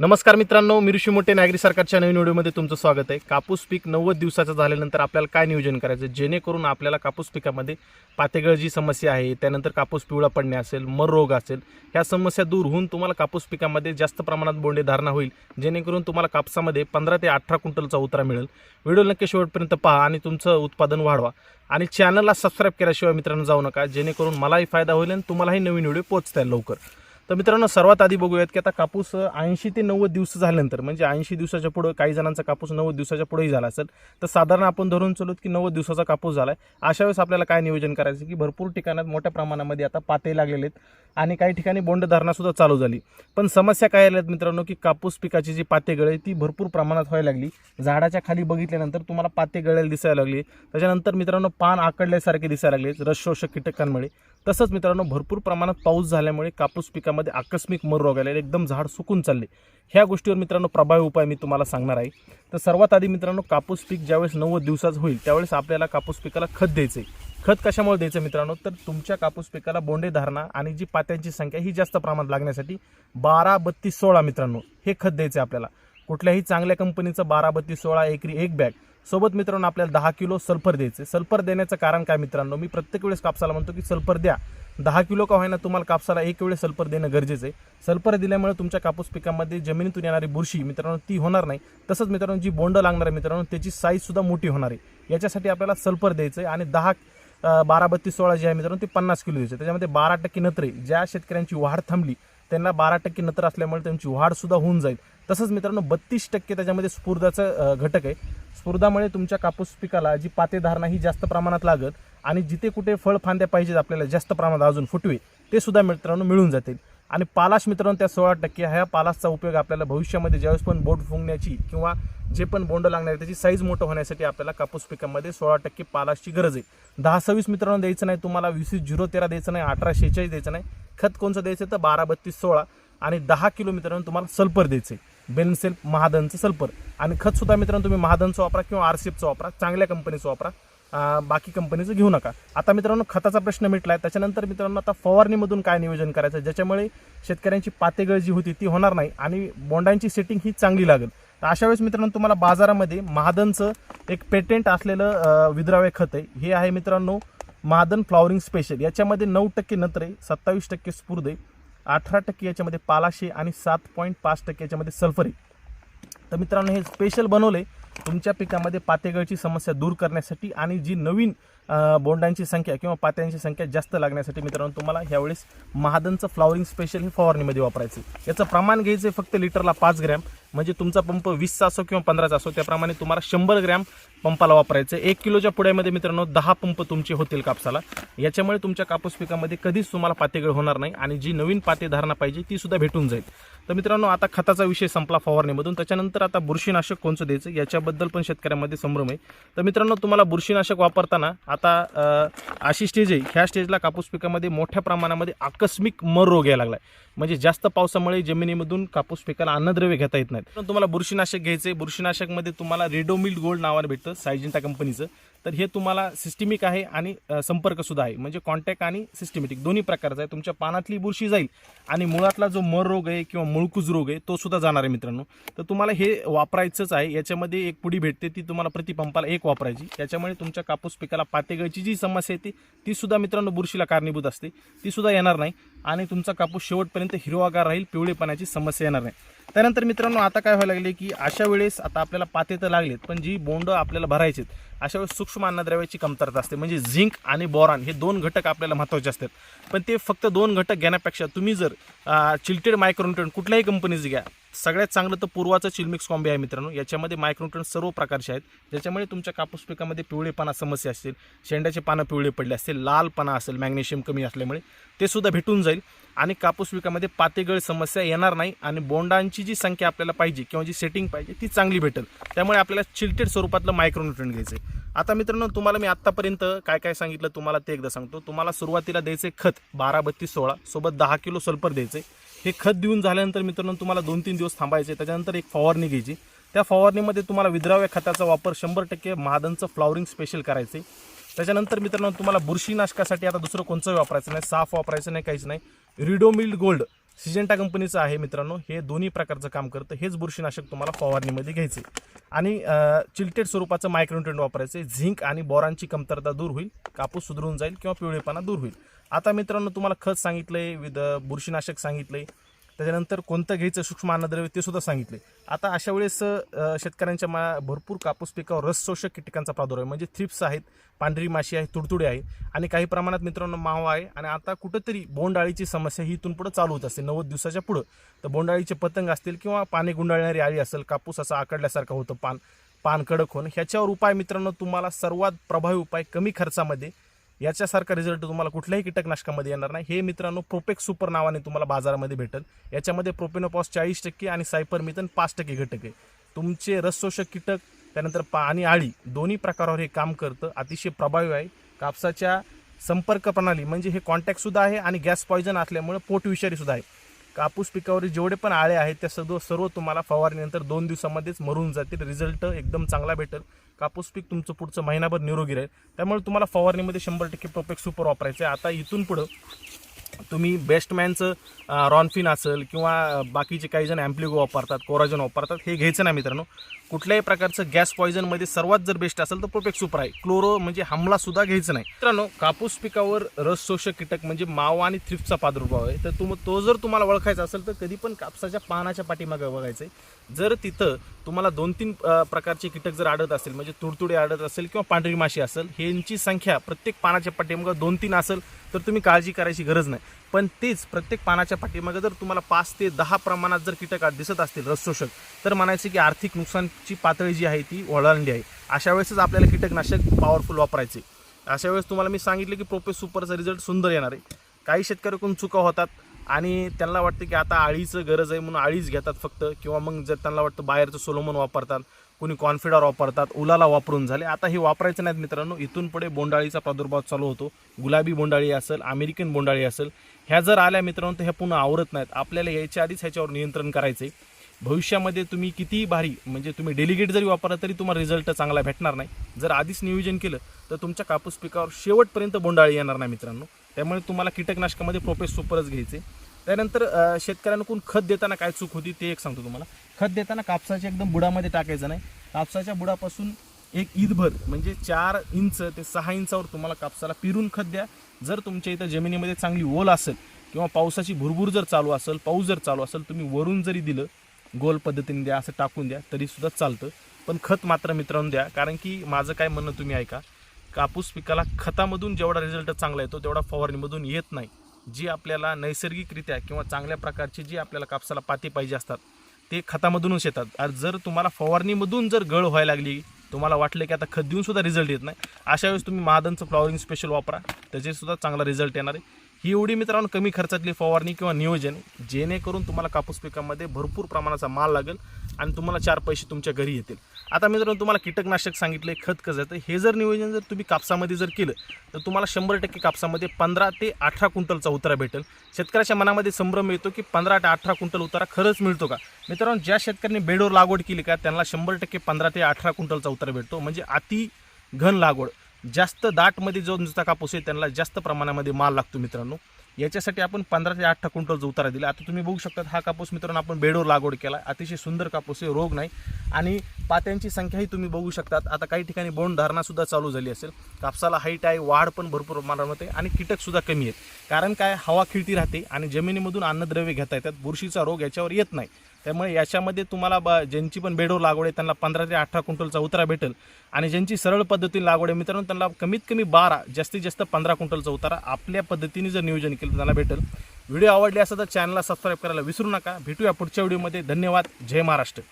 नमस्कार मित्रांनो मी ऋषी मोठे नागरी सरकारच्या नवीन व्हिडिओमध्ये तुमचं स्वागत आहे. कापूस पीक नव्वद दिवसाचं झाल्यानंतर आपल्याला काय नियोजन करायचं जेणेकरून आपल्याला कापूस पिकामध्ये पातेगळ जी समस्या आहे त्यानंतर कापूस पिवळा पडणे असेल मर रोग असेल ह्या समस्या दूर होऊन तुम्हाला कापूस पिकामध्ये जास्त प्रमाणात बोंडे धारणा होईल. जेणेकरून तुम्हाला कापसामध्ये पंधरा ते अठरा क्विंटलचा उतरा मिळेल. व्हिडिओ नक्की शेवटपर्यंत पहा आणि तुमचं उत्पादन वाढवा. आणि चॅनलला सबस्क्राईब केल्याशिवाय मित्रांनो जाऊ नका. जेणेकरून मलाही फायदा होईल आणि तुम्हालाही नवीन व्हिडिओ पोहोचता येईल लवकर. तर मित्रांनो सर्वात आधी बघूयात की आता कापूस ऐंशी ते नव्वद दिवस झाल्यानंतर म्हणजे ऐंशी दिवसाच्या पुढं काही जणांचा कापूस नव्वद दिवसाच्या पुढेही झाला असेल तर साधारण आपण धरून चलूत की नव्वद दिवसाचा कापूस झाला आहे अशा वेळेस आपल्याला काय नियोजन करायचं की भरपूर ठिकाणात मोठ्या प्रमाणामध्ये आता पाते लागलेले आहेत आणि काही ठिकाणी बोंड सुद्धा चालू झाली. पण समस्या काय आल्यात मित्रांनो की कापूस पिकाची जी पाते गळे ती भरपूर प्रमाणात व्हायला लागली. झाडाच्या खाली बघितल्यानंतर तुम्हाला पाते गळायला दिसायला लागली. त्याच्यानंतर मित्रांनो पान आकडल्यासारखे दिसायला लागले रसशोषक कीटकांमुळे. तसंच मित्रांनो भरपूर प्रमाणात पाऊस झाल्यामुळे कापूस पिकामध्ये आकस्मिक मर रोग आले एकदम झाड सुकून चालले. ह्या गोष्टीवर मित्रांनो प्रभावी उपाय मी तुम्हाला सांगणार आहे. तर सर्वात आधी मित्रांनो कापूस पीक ज्यावेळेस नव्वद दिवसाचं होईल त्यावेळेस आपल्याला कापूस पिकाला खत द्यायचं आहे खत कशामुळे द्यायचं मित्रांनो? तर तुमच्या कापूस पिकाला बोंडे धारणा आणि जी पात्यांची संख्या ही जास्त प्रमाणात लागण्यासाठी बारा बत्तीस सोळा मित्रांनो हे खत द्यायचं आहे आपल्याला. कुठल्याही चांगल्या कंपनीचं बारा बत्तीस सोळा एकरी एक बॅग सोबत मित्रांनो आपल्याला दहा किलो सल्फर द्यायचे सल्फर देण्याचं कारण काय मित्रांनो? मी प्रत्येक वेळेस कापसाला म्हणतो की सल्फर द्या. दहा किलो का होईना तुम्हाला कापसाला एक वेळेस सल्फर देणं गरजेचं आहे. सल्फर दिल्यामुळे तुमच्या कापूस पिकामध्ये जमिनीतून येणारी बुरशी मित्रांनो ती होणार नाही. तसंच मित्रांनो जी बोंड लागणार आहे मित्रांनो त्याची साईजसुद्धा मोठी होणार आहे. याच्यासाठी आपल्याला सल्फर द्यायचं आहे आणि दहा बारा बत्तीस सोळा जे आहे मित्रांनो ते पन्नास किलो द्यायचे त्याच्यामध्ये बारा टक्के नत्रे ज्या शेतकऱ्यांची वाढ थांबली त्यांना बारा टक्के नत्र असल्यामुळे त्यांची वाढसुद्धा होऊन जाईल. तसंच मित्रांनो बत्तीस टक्के त्याच्यामध्ये स्फुर्दाचं घटक आहे. स्फुर्दामुळे तुमच्या कापूस पिकाला जी पातेधारणा ही जास्त प्रमाणात लागत आणि जिथे कुठे फळ फांद्या पाहिजेत आपल्याला जास्त प्रमाणात अजून फुटवे ते सुद्धा मित्रांनो मिळून जातील. आणि पालाश मित्रांनो त्या सोळा टक्के ह्या पालाशचा उपयोग आपल्याला भविष्यामध्ये ज्यावेळेस पण बोट फुंकण्याची किंवा जे पण बोंड लागणार आहे त्याची साईज मोठं होण्यासाठी आपल्याला कापूस पिकामध्ये सोळा टक्के पालाशची गरज आहे. दहा सव्वीस मित्रांनो द्यायचं नाही तुम्हाला वीस झिरो तेरा द्यायचं नाही अठरा शेहेचाळीस द्यायचं नाही. खत कोणचं द्यायचं तर बारा बत्तीस सोळा आणि दहा किलो मित्रांनो तुम्हाला सल्फर द्यायचं आहे. बेनसेल महादनचं सल्फर. आणि खतसुद्धा मित्रांनो तुम्ही महादनचं वापरा किंवा आरसीएफचं वापरा चांगल्या कंपनीचं वापरा. बाकी कंपनीचं घेऊ नका. आता मित्रांनो खताचा प्रश्न मिटला आहे त्याच्यानंतर मित्रांनो आता फवारणीमधून काय नियोजन करायचं? ज्याच्यामुळे शेतकऱ्यांची पातेगळ जी होती ती होणार नाही आणि बोंडांची सेटिंग ही चांगली लागेल. तर अशा वेळेस मित्रांनो तुम्हाला बाजारामध्ये महादनचं एक पेटेंट असलेलं विद्राव्य खत आहे. हे आहे मित्रांनो महादन फ्लॉवरिंग स्पेशल याच्यामध्ये नऊ टक्के नत्रे आहे सत्तावीस टक्के स्फूर्द अठरा टक्के याच्यामध्ये पालाशे आणि सात पॉईंट पाच टक्के याच्यामध्ये सल्फर आहे. तर मित्रांनो हे स्पेशल बनवले तुमच्या पिकामध्ये पातेगळची समस्या दूर करण्यासाठी आणि जी नवीन बोंडांची संख्या किंवा पात्यांची संख्या जास्त लागण्यासाठी मित्रांनो तुम्हाला ह्यावेळेस महादनचं फ्लॉवरिंग स्पेशल हे फवारणीमध्ये वापरायचं याचं प्रमाण घ्यायचं आहे फक्त लिटरला पाच ग्रॅम म्हणजे तुमचा पंप वीसचा असो किंवा पंधराचा असो त्याप्रमाणे तुम्हाला शंभर ग्रॅम पंपाला वापरायचं आहे. एक किलोच्या पुड्यामध्ये मित्रांनो दहा पंप तुमचे होतील कापसाला. याच्यामुळे तुमच्या कापूस पिकामध्ये कधीच तुम्हाला पातेगळ होणार नाही आणि जी नवीन पाते धारणा पाहिजे ती सुद्धा भेटून जाईल. तर मित्रांनो आता खताचा विषय संपला फवारणीमधून. त्याच्यानंतर आता बुरशीनाशक कोणचं द्यायचं याच्याबद्दल पण शेतकऱ्यांमध्ये संभ्रम आहे. तर मित्रांनो तुम्हाला बुरशीनाशक वापरताना आता अशी स्टेज आहे. ह्या स्टेजला कापूस पिकामध्ये मोठ्या प्रमाणामध्ये आकस्मिक मर रोग यायला लागलाय. म्हणजे जास्त पावसामुळे जमिनीमधून कापूस पिकाला अन्नद्रव्य घेता येत नाहीत. पण तुम्हाला बुरशीनाशक घ्यायचे बुरशीनाशकमध्ये तुम्हाला रेडोमिल्ड गोल्ड नावाने भेटतं सायजिंटा कंपनीचं. तर हे तुम्हाला सिस्टमिक आहे आणि संपर्कसुद्धा आहे. म्हणजे कॉन्टॅक्ट आणि सिस्टमॅटिक दोन्ही प्रकारचं आहे. तुमच्या पानातली बुरशी जाईल आणि मुळातला जो मर रोग आहे किंवा मुळकूज रोग आहे तो सुद्धा जाणार आहे मित्रांनो. तर तुम्हाला हे वापरायचंच आहे. याच्यामध्ये एक पुडी भेटते ती तुम्हाला प्रतिपंपाला एक वापरायची. याच्यामुळे तुमच्या कापूस पिकाला पातेगळची जी समस्या येते ती सुद्धा मित्रांनो बुरशीला कारणीभूत असते. ती सुद्धा येणार नाही आणि तुमचा कापूस शेवटपर्यंत हिरवागार राहील पिवळेपणाची समस्या येणार नाही. त्यानंतर मित्रांनो आता काय व्हायला लागले की अशा वेळेस आता आपल्याला पाते तर लागलेत पण जी बोंड आपल्याला भरायचेत अशा वेळेस सूक्ष्म अन्नद्रव्याची कमतरता असते. म्हणजे झिंक आणि बोरॉन हे दोन घटक आपल्याला महत्त्वाचे असतात. पण ते फक्त दोन घटक घेण्यापेक्षा तुम्ही जर चिल्टेड मायक्रोन्युट्रन कुठल्याही कंपनीचं घ्या सगळ्यात चांगलं तर पूर्वाचं चिलमिक्स कॉम्बे आहे मित्रांनो. याच्यामध्ये मायक्रोन्युट्रन सर्व प्रकारचे आहेत. ज्याच्यामुळे तुमच्या कापूस पिकामध्ये पिवळेपणा समस्या असतील शेंड्याचे पानं पिवळे पडले असतील लालपणा असेल मॅग्नेशियम कमी असल्यामुळे ते सुद्धा भेटून जाईल. आणि कापूस पिकामध्ये पातेगळ समस्या येणार नाही आणि बोंडांची जी संख्या आपल्याला पाहिजे किंवा जी सेटिंग पाहिजे ती चांगली भेटेल. त्यामुळे आपल्याला चिल्टेड स्वरूपातलं मायक्रोन्युट्रन घ्यायचं आहे आता मित्रांनो तुम्हाला मी आत्तापर्यंत काय काय सांगितलं तुम्हाला ते एकदा सांगतो. तुम्हाला सुरुवातीला द्यायचे खत बारा बत्तीस सोळा सोबत दहा किलो सल्फर द्यायचे हे खत देऊन झाल्यानंतर मित्रांनो तुम्हाला दोन तीन दिवस थांबायचे त्याच्यानंतर एक फवारणी घ्यायची. त्या फवारणीमध्ये तुम्हाला विद्राव्य खताचा वापर शंभर टक्के महादनचं फ्लॉवरिंग स्पेशल करायचे त्याच्यानंतर मित्रांनो तुम्हाला बुरशीनाशकासाठी आता दुसरं कोणचंही वापरायचं नाही साफ वापरायचं नाही काहीच नाही. रिडोमिल्ड गोल्ड सिजेंटा कंपनीचं आहे मित्रांनो. हे दोन्ही प्रकारचं काम करतं. हेच बुरशीनाशक तुम्हाला फवारणीमध्ये घ्यायचे. आणि चिल्टेड चिलटेड स्वरूपाचं मायक्रोन्युट्रेंट वापरायचे. झिंक आणि बोरांची कमतरता दूर होईल. कापूस सुधरून जाईल किंवा पिवळेपणा दूर होईल. आता मित्रांनो तुम्हाला खत सांगितलं आहे विद बुरशीनाशक सांगितलं आहे त्याच्यानंतर कोणतं घ्यायचं सूक्ष्म अन्नद्रव्य ते सुद्धा सांगितले. आता अशा वेळेस शेतकऱ्यांच्या मा भरपूर कापूस पिकावर रसशोषक कीटकांचा प्रादुर्भाव आहे. म्हणजे थ्रिप्स आहेत पांढरी माशी आहे तुडतुडे आहे आणि काही प्रमाणात मित्रांनो मावा आहे. आणि आता कुठंतरी बोंडाळीची समस्या ही इथून पुढे चालू होत असते. नव्वद दिवसाच्या पुढं. तर बोंडाळीचे पतंग असतील किंवा पाणी गुंडाळणारी आळी असेल कापूस असा आकडल्यासारखं होतं पान पान कडक होणं. ह्याच्यावर उपाय मित्रांनो तुम्हाला सर्वात प्रभावी उपाय कमी खर्चामध्ये याच्यासारखा रिझल्ट तुम्हाला कुठल्याही कीटकनाशकामध्ये येणार नाही. हे मित्रांनो प्रोपेक्स सुपर नावाने तुम्हाला बाजारामध्ये भेटेल. याच्यामध्ये प्रोपेनोपॉस चाळीस टक्के आणि सायपर मिथन पाच टक्के घटक आहे. तुमचे रसशोषक कीटक त्यानंतर पा आणि आळी दोन्ही प्रकारावर हे काम करतं. अतिशय प्रभावी आहे. कापसाच्या संपर्क प्रणाली म्हणजे हे कॉन्टॅक्टसुद्धा आहे आणि गॅस पॉयझन असल्यामुळे पोट सुद्धा आहे. कापूस पिकावर जेवढे पण आळे आहेत त्या सर्व सर्व तुम्हाला फवारणीनंतर दोन दिवसामध्येच मरून जातील. रिझल्ट एकदम चांगला भेटेल. कापूस पीक तुमचं पुढचं महिनाभर निरोगी राहील. त्यामुळे तुम्हाला फवारणीमध्ये शंभर टक्के प्रोपेक्ट सुपर वापरायचं. आहे आता इथून पुढं तुम्ही बेस्टमॅनचं रॉनफिन असेल किंवा बाकीचे काही जण ॲम्प्लिगो वापरतात कोराजन वापरतात हे घ्यायचं नाही मित्रांनो. कुठल्याही प्रकारचं गॅस पॉयझनमध्ये सर्वात जर बेस्ट असेल तर प्रोपेक्ट सुपर आहे. क्लोरो म्हणजे हमलासुद्धा घ्यायचं नाही. मित्रांनो कापूस पिकावर रस शोषक कीटक म्हणजे मावा आणि थ्रिप्सचा प्रादुर्भाव आहे. तर तुम तो जर तुम्हाला ओळखायचा असेल तर कधी पण कापसाच्या पानाच्या पाठीमागे बघायचं आहे. जर तिथं तुम्हाला दोन तीन प्रकारचे कीटक जर आढळत असेल म्हणजे तुडतुडे आढळत असेल किंवा पांढरी माशी असेल ह्यांची संख्या प्रत्येक पानाच्या पाठीमागं दोन तीन असेल तर तुम्ही काळजी करायची गरज नाही. पण तेच प्रत्येक पानाच्या पाठीमागे जर तुम्हाला पाच ते दहा प्रमाणात जर कीटक दिसत असतील रसशोषक तर म्हणायचं की आर्थिक नुकसानची पातळी जी आहे ती ओलांडली आहे. अशा वेळेसच आपल्याला कीटकनाशक पॉवरफुल वापरायचे. अशा वेळेस तुम्हाला मी सांगितलं की प्रोपे सुपरचा रिझल्ट सुंदर येणार आहे. काही शेतकऱ्याकडून चुका होतात आणि त्यांना वाटतं की आता आळीचं गरज आहे म्हणून आळीच घेतात फक्त किंवा मग जर त्यांना वाटतं बाहेरचं सोलोमन वापरतात कोणी कॉन्फिडर वापरतात उलाला वापरून झाले. आता हे वापरायचं नाहीत मित्रांनो. इथून पुढे बोंडाळीचा प्रादुर्भाव चालू होतो. गुलाबी बोंडाळी असेल अमेरिकन बोंडाळी असेल ह्या जर आल्या मित्रांनो तर ह्या पुन्हा आवरत नाहीत. आपल्याला यायच्या आधीच ह्याच्यावर नियंत्रण करायचं आहे भविष्यामध्ये तुम्ही कितीही भारी म्हणजे तुम्ही डेलिगेट जरी वापरला तरी तुम्हाला रिझल्ट चांगला भेटणार नाही. जर आधीच नियोजन केलं तर तुमच्या कापूस पिकावर शेवटपर्यंत बोंडाळी येणार नाही मित्रांनो. त्यामुळे तुम्हाला कीटकनाशकामध्ये प्रोपेस सुपरच घ्यायचे त्यानंतर शेतकऱ्यांना शेतकऱ्यांकडून खत देताना काय चूक होती ते एक सांगतो तुम्हाला. खत देताना कापसाच्या एकदम बुडामध्ये टाकायचं नाही. कापसाच्या बुडापासून एक ईदभर म्हणजे चार इंच ते सहा इंचावर तुम्हाला कापसाला पिरून खत द्या. जर तुमच्या इथं जमिनीमध्ये चांगली ओल असेल किंवा पावसाची भरभूर जर चालू असेल पाऊस जर चालू असेल तुम्ही वरून जरी दिलं गोल पद्धतीने द्या असं टाकून द्या तरी सुद्धा चालतं. पण खत मात्र मित्रांनो द्या कारण की माझं काय म्हणणं तुम्ही ऐका कापूस पिकाला खतामधून जेवढा रिझल्ट चांगला येतो तेवढा फवारणीमधून येत नाही. जी आपल्याला नैसर्गिकरित्या किंवा चांगल्या प्रकारची जी आपल्याला कापसाला पाती पाहिजे असतात ते खतामधूनच येतात. आणि जर तुम्हाला फवारणीमधून जर गळ व्हायला लागली तुम्हाला वाटलं की आता खत देऊन सुद्धा रिझल्ट येत नाही. अशा वेळेस तुम्ही महादनचं फ्लॉवरिंग स्पेशल वापरा. त्याचे सुद्धा चांगला रिझल्ट येणार आहे. ही एवढी मित्रांनो कमी खर्चातली फवारणी किंवा नियोजन जेणेकरून तुम्हाला कापूस पिकामध्ये भरपूर प्रमाणाचा माल लागेल आणि तुम्हाला चार पैसे तुमच्या घरी येतील. आता मित्रांनो तुम्हाला कीटकनाशक सांगितले खत कसं तर हे जर नियोजन जर तुम्ही कापसामध्ये जर केलं तर तुम्हाला शंभर टक्के कापसामध्ये पंधरा ते अठरा क्विंटलचा उतारा भेटेल. शेतकऱ्याच्या मनामध्ये संभ्रम येतो की पंधरा ते अठरा क्विंटल उतारा खरंच मिळतो का? मित्रांनो ज्या शेतकऱ्यांनी बेडवर लागवड केली का त्यांना शंभर टक्के पंधरा ते अठरा क्विंटलचा उतारा भेटतो. म्हणजे अति घन लागवड. जास्त दाटमध्ये जो नुसता कापूस आहे त्यांना जास्त प्रमाणामध्ये माल लागतो मित्रांनो. याच्यासाठी आपण पंधरा ते अठरा जो उतारा दिला आता तुम्ही बघू शकता हा कापूस मित्रांनो आपण बेडवर लागवड केला. अतिशय सुंदर कापूस आहे रोग नाही. आणि पात्यांची संख्याही तुम्ही बघू शकतात. आता काही ठिकाणी बोंड धारणासुद्धा चालू झाली असेल. कापसाला हाईट आहे वाढ पण भरपूर प्रमाणामध्ये आणि कीटकसुद्धा कमी आहेत. कारण काय? हवा खिळती राहते आणि जमिनीमधून अन्नद्रव्य घेता येतात. बुरशीचा रोग याच्यावर येत नाही. त्यामुळे याच्यामध्ये तुम्हाला ब ज्यांची पण बेडवर लागवड आहे त्यांना पंधरा ते अठरा क्विंटलचा उतारा भेटेल. आणि ज्यांची सरळ पद्धतीने लागवड आहे मित्रांनो त्यांना कमीत कमी बारा जास्तीत जास्त पंधरा क्विंटलचा उतारा आपल्या पद्धतीने जर नियोजन केलं त्यांना भेटेल. व्हिडिओ आवडले असेल तर चॅनलला सबस्क्राईब करायला विसरू नका. भेटूया पुढच्या व्हिडिओमध्ये. धन्यवाद. जय महाराष्ट्र.